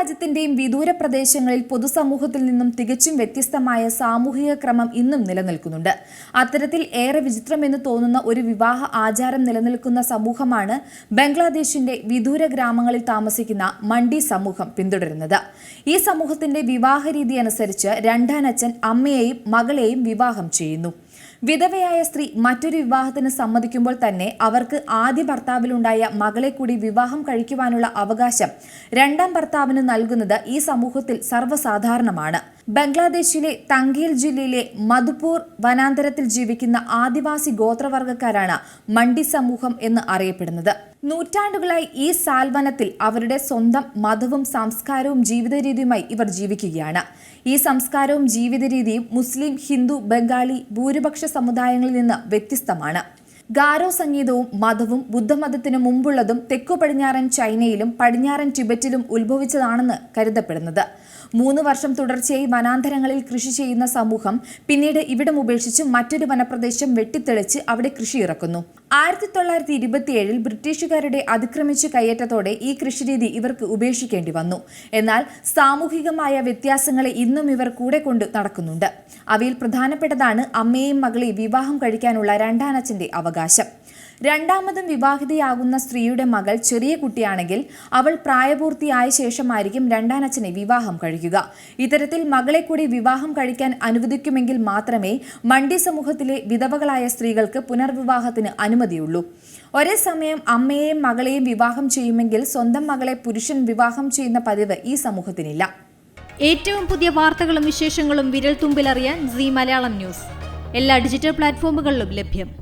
രാജ്യത്തിന്റെയും വിദൂര പ്രദേശങ്ങളിൽ പൊതുസമൂഹത്തിൽ നിന്നും തികച്ചും വ്യത്യസ്തമായ സാമൂഹിക ക്രമം ഇന്നും നിലനിൽക്കുന്നുണ്ട്. അത്തരത്തിൽ ഏറെ വിചിത്രമെന്ന് തോന്നുന്ന ഒരു വിവാഹ ആചാരം നിലനിൽക്കുന്ന സമൂഹമാണ് ബംഗ്ലാദേശിന്റെ വിദൂര ഗ്രാമങ്ങളിൽ താമസിക്കുന്ന മണ്ടി സമൂഹം പിന്തുടരുന്നത്. ഈ സമൂഹത്തിന്റെ വിവാഹ രീതി അനുസരിച്ച് രണ്ടാനച്ഛൻ അമ്മയെയും മകളെയും വിവാഹം ചെയ്യുന്നു. വിധവയായ സ്ത്രീ മറ്റൊരു വിവാഹത്തിന് സമ്മതിക്കുമ്പോൾ തന്നെ അവർക്ക് ആദ്യ ഭർത്താവിലുണ്ടായ മകളെ കൂടി വിവാഹം കഴിക്കുവാനുള്ള അവകാശം രണ്ടാം ഭർത്താവിന് നൽകുന്നത് ഈ സമൂഹത്തിൽ സർവസാധാരണമാണ്. ബംഗ്ലാദേശിലെ തങ്കീൽ ജില്ലയിലെ മധുപൂർ വനാന്തരത്തിൽ ജീവിക്കുന്ന ആദിവാസി ഗോത്രവർഗക്കാരാണ് മണ്ടി സമൂഹം എന്ന് അറിയപ്പെടുന്നത്. നൂറ്റാണ്ടുകളായി ഈ സാൽവനത്തിൽ അവരുടെ സ്വന്തം മതവും സംസ്കാരവും ജീവിത രീതിയുമായി ഇവർ ജീവിക്കുകയാണ്. ഈ സംസ്കാരവും ജീവിത രീതിയും മുസ്ലിം ഹിന്ദു ബംഗാളി ഭൂരിപക്ഷ സമുദായങ്ങളിൽ നിന്ന് വ്യത്യസ്തമാണ്. ഗാരോ സംഗീതവും മതവും ബുദ്ധമതത്തിന് മുമ്പുള്ളതും തെക്കു പടിഞ്ഞാറൻ ചൈനയിലും പടിഞ്ഞാറൻ ടിബറ്റിലും ഉത്ഭവിച്ചതാണെന്ന് കരുതപ്പെടുന്നത്. മൂന്ന് വർഷം തുടർച്ചയായി വനാന്തരങ്ങളിൽ കൃഷി ചെയ്യുന്ന സമൂഹം പിന്നീട് ഇവിടം ഉപേക്ഷിച്ച് മറ്റൊരു വനപ്രദേശം വെട്ടിത്തെളിച്ച് അവിടെ കൃഷി ഇറക്കുന്നു ആയിരത്തി തൊള്ളായിരത്തി ഇരുപത്തിയേഴിൽ ബ്രിട്ടീഷുകാരുടെ അതിക്രമിച്ച് കയ്യേറ്റത്തോടെ ഈ കൃഷിരീതി ഇവർക്ക് ഉപേക്ഷിക്കേണ്ടി വന്നു. എന്നാൽ സാമൂഹികമായ വ്യത്യാസങ്ങളെ ഇന്നും ഇവർ കൂടെ കൊണ്ട് നടക്കുന്നുണ്ട്. അവയിൽ പ്രധാനപ്പെട്ടതാണ് അമ്മയെയും മകളെയും വിവാഹം കഴിക്കാനുള്ള രണ്ടാനച്ഛന്റെ അവകാശം. രണ്ടാമതും വിവാഹിതയാകുന്ന സ്ത്രീയുടെ മകൾ ചെറിയ കുട്ടിയാണെങ്കിൽ അവൾ പ്രായപൂർത്തിയായ ശേഷമായിരിക്കും രണ്ടാനച്ഛനെ വിവാഹം കഴിക്കുക. ഇത്തരത്തിൽ മകളെ കൂടി വിവാഹം കഴിക്കാൻ അനുവദിക്കുമെങ്കിൽ മാത്രമേ മണ്ടി സമൂഹത്തിലെ വിധവകളായ സ്ത്രീകൾക്ക് പുനർവിവാഹത്തിന് അനുമതിയുള്ളൂ. ഒരേ സമയം അമ്മയെയും മകളെയും വിവാഹം ചെയ്യുമെങ്കിൽ സ്വന്തം മകളെ പുരുഷൻ വിവാഹം ചെയ്യുന്ന പതിവ് ഈ സമൂഹത്തിനില്ല. ഏറ്റവും പുതിയ വാർത്തകളും വിശേഷങ്ങളും വിരൽ തുമ്പിലറിയാൻ സി മലയാളം ന്യൂസ്. എല്ലാ ഡിജിറ്റൽ പ്ലാറ്റ്ഫോമുകളിലും ലഭ്യം.